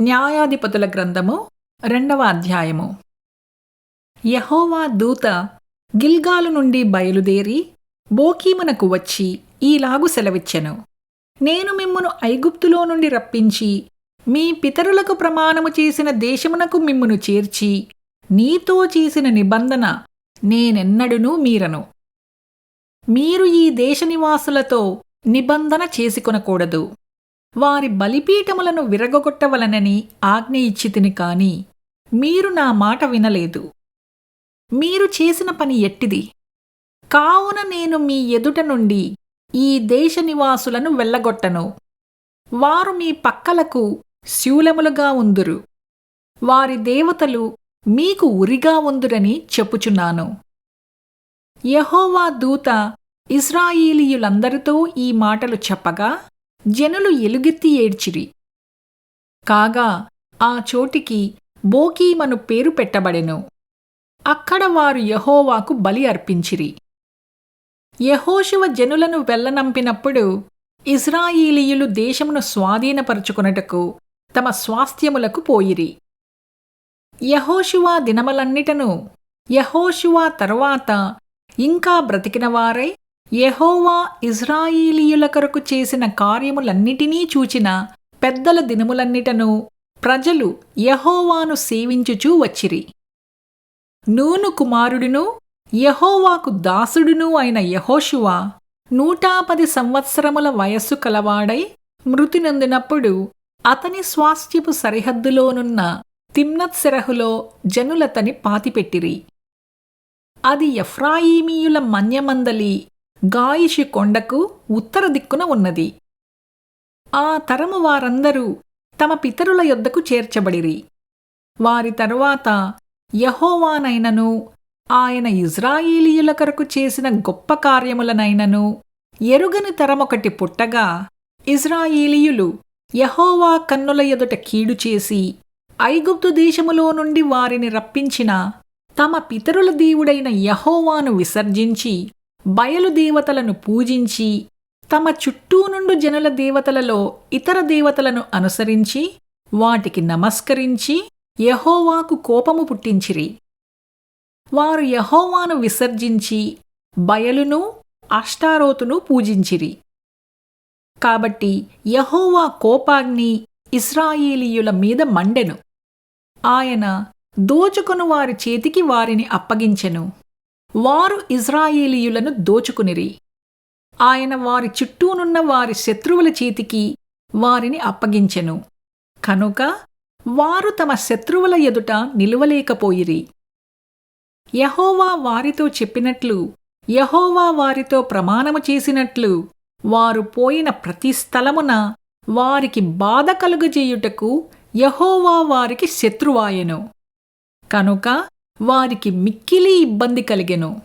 న్యాయాధిపతుల గ్రంథము రెండవ అధ్యాయము. యహోవా దూత గిల్గాలు నుండి బయలుదేరి బోకీమునకు వచ్చి ఈలాగు సెలవిచ్చెను. నేను మిమ్మును ఐగుప్తులో నుండి రప్పించి మీ పితరులకు ప్రమాణము చేసిన దేశమునకు మిమ్మును చేర్చి నీతో చేసిన నిబంధన నేనెన్నడునూ మీరను. మీరు ఈ దేశ నివాసులతో నిబంధన చేసుకొనకూడదు. వారి బలిపీఠములను విరగొట్టవలనని ఆజ్ఞ ఇచ్చితిని కాని మీరు నా మాట వినలేదు. మీరు చేసిన పని ఎట్టిది? కావున నేను మీ ఎదుట నుండి ఈ దేశ నివాసులను వెళ్ళగొట్టను. వారు మీ పక్కలకు శూలములుగా ఉందురు. వారి దేవతలు మీకు ఉరిగా ఉందురని చెప్పుచున్నాను. యహోవా దూత ఇస్రాయేలీయులందరితో ఈ మాటలు చెప్పగా జనులు ఎలుగెత్తి ఏడ్చిరి. కాగా ఆ చోటికి బోకీమను పేరు పెట్టబడెను. అక్కడ వారు యహోవాకు బలి అర్పించిరి. యహోశివ జనులను వెళ్ళనంపినప్పుడు ఇజ్రాయిలీయులు దేశమును స్వాధీనపరుచుకొనుటకు తమ స్వాస్థ్యములకు పోయిరి. యహోశివా దినములన్నిటను యహోశివా తరువాత ఇంకా బ్రతికినవారై యహోవా ఇజ్రాయేలీయుల కొరకు చేసిన కార్యములన్నిటినీ చూచిన పెద్దల దినములన్నిటను ప్రజలు యహోవాను సేవించుచూ వచ్చిరి. నూను కుమారుడును యహోవాకు దాసుడును అయిన యహోషువా నూటా పది సంవత్సరముల వయస్సు కలవాడై మృతి నొందినప్పుడు అతని స్వాస్థ్యపు సరిహద్దులోనున్న తిమ్నత్సెరహులో జనులతని పాతిపెట్టిరి. అది ఎఫ్రాయిమీయుల మన్యమందలి గాయిషి కొండకు ఉత్తర దిక్కున ఉన్నది. ఆ తరము వారందరూ తమ పితరుల యొద్దకు చేర్చబడిరి. వారి తరువాత యహోవానైనను ఆయన ఇజ్రాయేలీయుల కొరకు చేసిన గొప్ప కార్యములనైనను ఎరుగని తరమొకటి పుట్టగా ఇజ్రాయేలీయులు యహోవా కన్నుల ఎదుట కీడు చేసి ఐగుప్తు దేశములో నుండి వారిని రప్పించిన తమ పితరుల దేవుడైన యహోవాను విసర్జించి బయలు దేవతలను పూజించి తమ చుట్టూ నుండు జనుల దేవతలలో ఇతర దేవతలను అనుసరించి వాటికి నమస్కరించి యహోవాకు కోపము పుట్టించిరి. వారు యహోవాను విసర్జించి బయలును అష్టారోతును పూజించిరి. కాబట్టి యహోవా కోపాగ్ని ఇస్రాయేలీయుల మీద మండెను. ఆయన దోచుకొను వారి చేతికి వారిని అప్పగించెను. వారు ఇజ్రాయేలీయులను దోచుకునిరి. ఆయన వారి చుట్టూనున్న వారి శత్రువుల చేతికి వారిని అప్పగించెను. కనుక వారు తమ శత్రువుల ఎదుట నిలువలేకపోయిరి. యహోవా వారితో చెప్పినట్లు యహోవా వారితో ప్రమాణము చేసినట్లు వారు పోయిన ప్రతి స్థలమున వారికి బాధ కలుగజేయుటకు యహోవా వారికి శత్రువాయెను. కనుక వారికి మిక్కిలి ఇబ్బంది కలిగెను.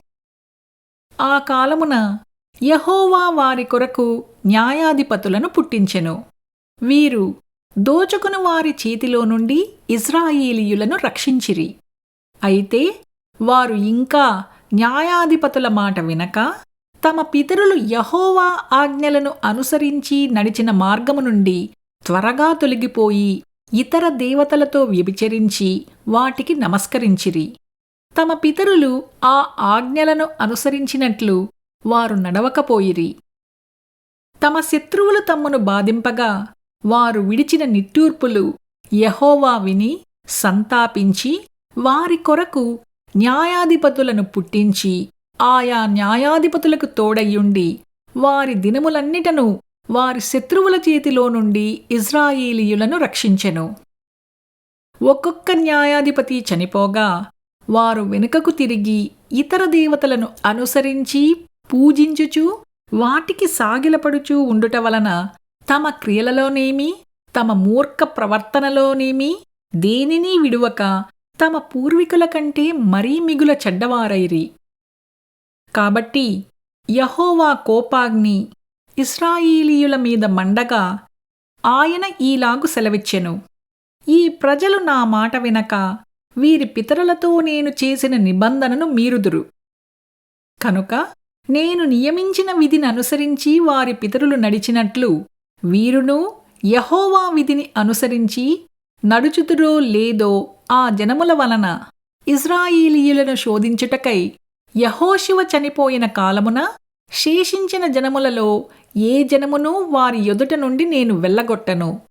ఆ కాలమున యహోవా వారి కొరకు న్యాయాధిపతులను పుట్టించెను. వీరు దోచుకుని వారి చేతిలో నుండి ఇజ్రాయేలీయులను రక్షించిరి. అయితే వారు ఇంకా న్యాయాధిపతుల మాట వినక తమ పితరులు యహోవా ఆజ్ఞలను అనుసరించి నడిచిన మార్గము నుండి త్వరగా తొలగిపోయి ఇతర దేవతలతో వ్యభిచరించి వాటికి నమస్కరించిరి. తమ పితరులు ఆ ఆజ్ఞలను అనుసరించినట్లు వారు నడవకపోయిరి. తమ శత్రువులు తమ్మును బాధింపగా వారు విడిచిన నిట్టూర్పులు యహోవా విని సంతాపించి వారి కొరకు న్యాయాధిపతులను పుట్టించి ఆయా న్యాయాధిపతులకు తోడయ్యుండి వారి దినములన్నిటను వారి శత్రువుల చేతిలో నుండి ఇజ్రాయేలీయులను రక్షించెను. ఒక్కొక్క న్యాయాధిపతి చనిపోగా వారు వెనుకకు తిరిగి ఇతర దేవతలను అనుసరించి పూజించుచూ వాటికి సాగిలపడుచూ ఉండుట వలన తమ క్రియలలోనేమి తమ మూర్ఖ ప్రవర్తనలోనేమి దేనినీ విడువక తమ పూర్వీకుల కంటే మరీ మిగుల చెడ్డవారైరి. కాబట్టి యహోవా కోపాగ్ని ఇస్రాయేలీయుల మీద మండగా ఆయన ఈలాగు సెలవిచ్చెను. ఈ ప్రజలు నా మాట వినక వీరి పితరులతో నేను చేసిన నిబంధనను మీరుదురు. కనుక నేను నియమించిన విధిని అనుసరించి వారి పితరులు నడిచినట్లు వీరును యహోవా విధిని అనుసరించి నడుచుతురో లేదో ఆ జనముల వలన ఇజ్రాయిలీయులను శోధించుటకై యహోశివ చనిపోయిన కాలమున శేషించిన జనములలో ఏ జనమును వారి ఎదుట నుండి నేను వెళ్ళగొట్టను.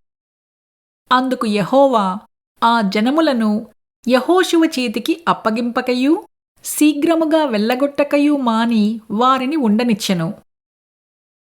అందుకు యహోవా ఆ జనములను యహోశివ చేతికి అప్పగింపకయు శీఘ్రముగా వెళ్ళగొట్టకయు మాని వారిని ఉండనిచ్చెను.